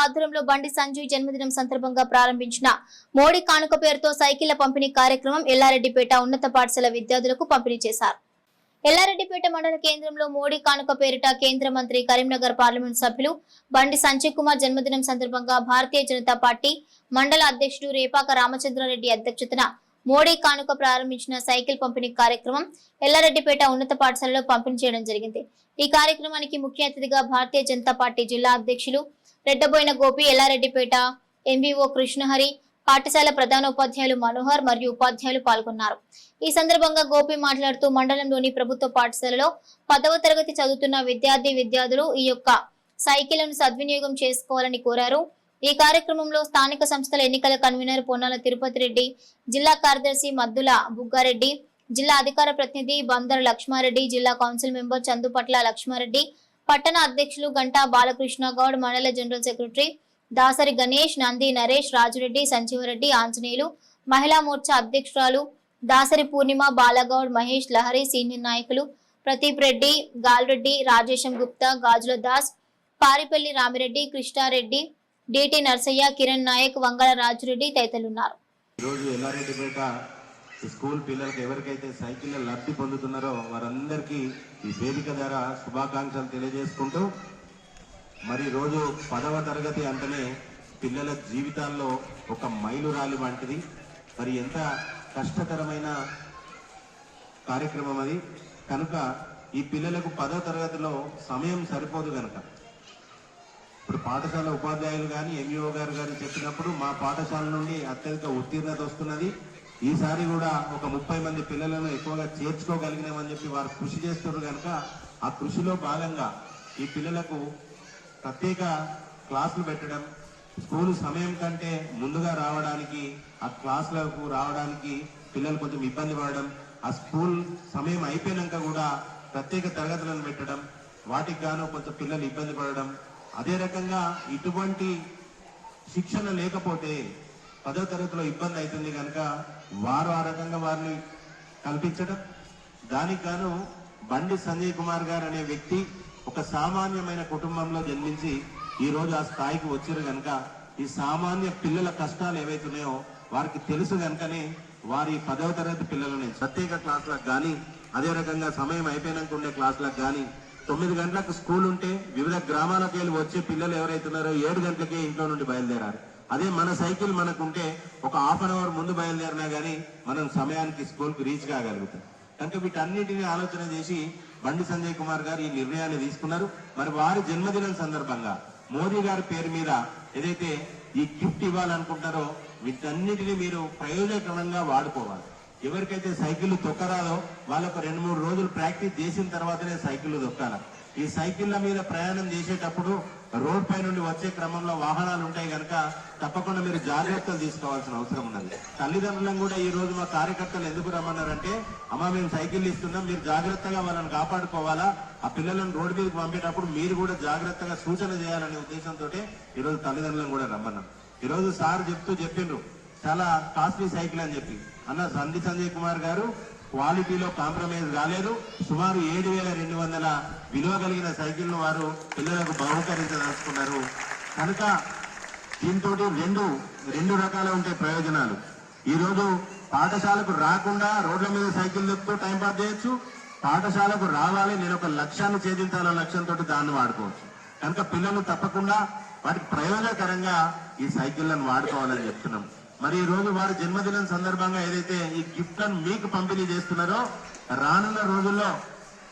ఆధ్వర్యంలో బండి సంజయ్ జన్మదినం సందర్భంగా ప్రారంభించిన మోడీ కానుక పేరుతో సైకిళ్ళ పంపిణీ కార్యక్రమం ఎల్లారెడ్డిపేట ఉన్నత పాఠశాల విద్యార్థులకు పంపిణీ చేశారు. ఎల్లారెడ్డిపేట మండల కేంద్రంలో మోడీ కానుక పేరిట కేంద్ర మంత్రి కరీంనగర్ పార్లమెంట్ సభ్యులు బండి సంజయ్ కుమార్ జన్మదినం సందర్భంగా భారతీయ జనతా పార్టీ మండల అధ్యక్షుడు రేపాక రామచంద్రారెడ్డి అధ్యక్షతన మోడీ కానుక ప్రారంభించిన సైకిల్ పంపిణీ కార్యక్రమం ఎల్లారెడ్డిపేట ఉన్నత పాఠశాలలో పంపిణీ చేయడం జరిగింది. ఈ కార్యక్రమానికి ముఖ్య అతిథిగా భారతీయ జనతా పార్టీ జిల్లా అధ్యక్షులు రెడ్డబోయిన గోపి ఎల్లారెడ్డిపేట ఎంవీఓ కృష్ణహరి పాఠశాల ప్రధానోపాధ్యాయులు మనోహర్ మరియు ఉపాధ్యాయులు పాల్గొన్నారు. ఈ సందర్భంగా గోపి మాట్లాడుతూ మండలంలోని ప్రభుత్వ పాఠశాలలో పదవ తరగతి చదువుతున్న విద్యార్థి విద్యార్థులు ఈ యొక్క సైకిళ్ళను సద్వినియోగం చేసుకోవాలని కోరారు. ఈ కార్యక్రమంలో స్థానిక సంస్థల ఎన్నికల కన్వీనర్ పొన్నాల తిరుపతి రెడ్డి జిల్లా కార్యదర్శి మద్దుల బుగ్గారెడ్డి జిల్లా అధికార ప్రతినిధి బందర్ లక్ష్మారెడ్డి జిల్లా కౌన్సిల్ మెంబర్ చందుపట్ల లక్ష్మారెడ్డి పట్టణ అధ్యక్షులు గంటా బాలకృష్ణ గౌడ్ మండల జనరల్ సెక్రటరీ దాసరి గణేష్ నంది నరేష్ రాజురెడ్డి సంజీవరెడ్డి ఆంజనేయులు మహిళా మోర్చా అధ్యక్షురాలు దాసరి పూర్ణిమ బాలగౌడ్ మహేష్ లహరి సీనియర్ నాయకులు ప్రదీప్ రెడ్డి గాల్రెడ్డి రాజేశం గుప్తా గాజుల దాస్ పారిపల్లి రామిరెడ్డి కృష్ణారెడ్డి డిటి నర్సయ్య కిరణ్ నాయక్ వంగళ రాజురెడ్డి తదితరులున్నారు. ఈ స్కూల్ పిల్లలకి ఎవరికైతే సైకిళ్ళ లబ్ధి పొందుతున్నారో వారందరికీ ఈ వేదిక ద్వారా శుభాకాంక్షలు తెలియజేసుకుంటూ మరి రోజు పదవ తరగతి అంటేనే పిల్లల జీవితాల్లో ఒక మైలురాలి వంటిది. మరి ఎంత కష్టతరమైన కార్యక్రమం అది. కనుక ఈ పిల్లలకు పదవ తరగతిలో సమయం సరిపోదు కనుక ఇప్పుడు పాఠశాల ఉపాధ్యాయులు కానీ ఎంఈఓ గారు గారు చెప్పినప్పుడు మా పాఠశాల నుండి అత్యధిక ఉత్తీర్ణత వస్తున్నది. ఈసారి కూడా ఒక ముప్పై మంది పిల్లలను ఎక్కువగా చేర్చుకోగలిగినామని చెప్పి వారు కృషి చేస్తున్నారు కనుక ఆ కృషిలో భాగంగా ఈ పిల్లలకు ప్రత్యేక క్లాసులు పెట్టడం స్కూల్ సమయం కంటే ముందుగా రావడానికి ఆ క్లాసులకు రావడానికి పిల్లలు కొంచెం ఇబ్బంది పడడం ఆ స్కూల్ సమయం అయిపోయినాక కూడా ప్రత్యేక తరగతులను పెట్టడం వాటికి గాను కొంచెం పిల్లలు ఇబ్బంది పడడం అదే రకంగా ఇటువంటి శిక్షణ లేకపోతే పదో తరగతిలో ఇబ్బంది అవుతుంది కనుక వారు ఆ రకంగా వారిని కల్పించడం దానికి గాను బండి సంజయ్ కుమార్ గారు అనే వ్యక్తి ఒక సామాన్యమైన కుటుంబంలో జన్మించి ఈ రోజు ఆ స్థాయికి వచ్చారు కనుక ఈ సామాన్య పిల్లల కష్టాలు ఏవైతున్నాయో వారికి తెలుసు కనుకనే వారి పదవ తరగతి పిల్లలని ప్రత్యేక క్లాసులకు కానీ అదే రకంగా సమయం అయిపోయినాక ఉండే క్లాసులకు కానీ తొమ్మిది గంటలకు స్కూల్ ఉంటే వివిధ గ్రామాలకు వెళ్ళి వచ్చే పిల్లలు ఎవరైతున్నారో ఏడు గంటలకే ఇంట్లో నుండి బయలుదేరారు. అదే మన సైకిల్ మనకుంటే ఒక హాఫ్ అన్ అవర్ ముందు బయలుదేరినా కానీ మనం సమయానికి స్కూల్కి రీచ్ కాగలుగుతాం. కనుక వీటన్నిటిని ఆలోచన చేసి బండి సంజయ్ కుమార్ గారు ఈ నిర్ణయాన్ని తీసుకున్నారు. మరి వారి జన్మదినం సందర్భంగా మోదీ గారి పేరు మీద ఏదైతే ఈ గిఫ్ట్ ఇవ్వాలనుకుంటారో వీటన్నిటిని మీరు ప్రయోజనకరంగా వాడుకోవాలి. ఎవరికైతే సైకిల్ తొక్కరాదో వాళ్ళకు రెండు మూడు రోజులు ప్రాక్టీస్ చేసిన తర్వాతనే సైకిల్ తొక్కాలి. ఈ సైకిళ్ళ మీద ప్రయాణం చేసేటప్పుడు రోడ్ పై నుండి వచ్చే క్రమంలో వాహనాలు ఉంటాయి కనుక తప్పకుండా మీరు జాగ్రత్తలు తీసుకోవాల్సిన అవసరం ఉన్నది. తల్లిదండ్రులను కూడా ఈ రోజు మా కార్యకర్తలు ఎందుకు రమ్మన్నారంటే అమ్మ మేము సైకిల్ ఇస్తున్నాం మీరు జాగ్రత్తగా వాళ్ళని కాపాడుకోవాలా? ఆ పిల్లలను రోడ్డు మీదకి పంపేటప్పుడు మీరు కూడా జాగ్రత్తగా సూచన చేయాలనే ఉద్దేశంతో ఈ రోజు తల్లిదండ్రులను కూడా రమ్మన్నాం. ఈరోజు సార్ చెప్తూ చెప్పిండ్రు చాలా కాస్ట్లీ సైకిల్ అని చెప్పి. అన్న సంధి సంజయ్ కుమార్ గారు క్వాలిటీలో కాంప్రమైజ్ కాలేదు. సుమారు ఏడు వేల రెండు వందల విలువ కలిగిన సైకిల్ను వారు పిల్లలకు బహుకరించదలుచుకున్నారు. కనుక దీంతో రెండు రెండు రకాల ఉంటాయి ప్రయోజనాలు. ఈ రోజు పాఠశాలకు రాకుండా రోడ్ల మీద సైకిల్ దొక్కుతూ టైం పాస్ చేయొచ్చు. పాఠశాలకు రావాలి నేను ఒక లక్ష్యాన్ని ఛేదించాలన్న లక్ష్యంతో దాన్ని వాడుకోవచ్చు. కనుక పిల్లలు తప్పకుండా వాటికి ప్రయోజనకరంగా ఈ సైకిళ్ళను వాడుకోవాలని చెప్తున్నాం. మరి ఈ రోజు వారి జన్మదినం సందర్భంగా ఏదైతే ఈ గిఫ్ట్లను మీకు పంపిణీ చేస్తున్నారో రానున్న రోజుల్లో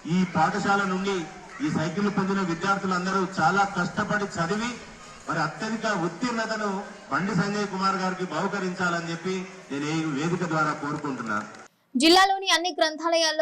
ఈ పాఠశాల నుండి ఈ సైకిల్ పొందిన విద్యార్థులందరూ చాలా కష్టపడి చదివి మరి అత్యధిక ఉత్తీర్ణతను బండి సంజయ్ కుమార్ గారికి బహుకరించాలని చెప్పి నేను ఈ వేదిక ద్వారా కోరుకుంటున్నా జిల్లాలోని అన్ని గ్రంథాలయాల్లో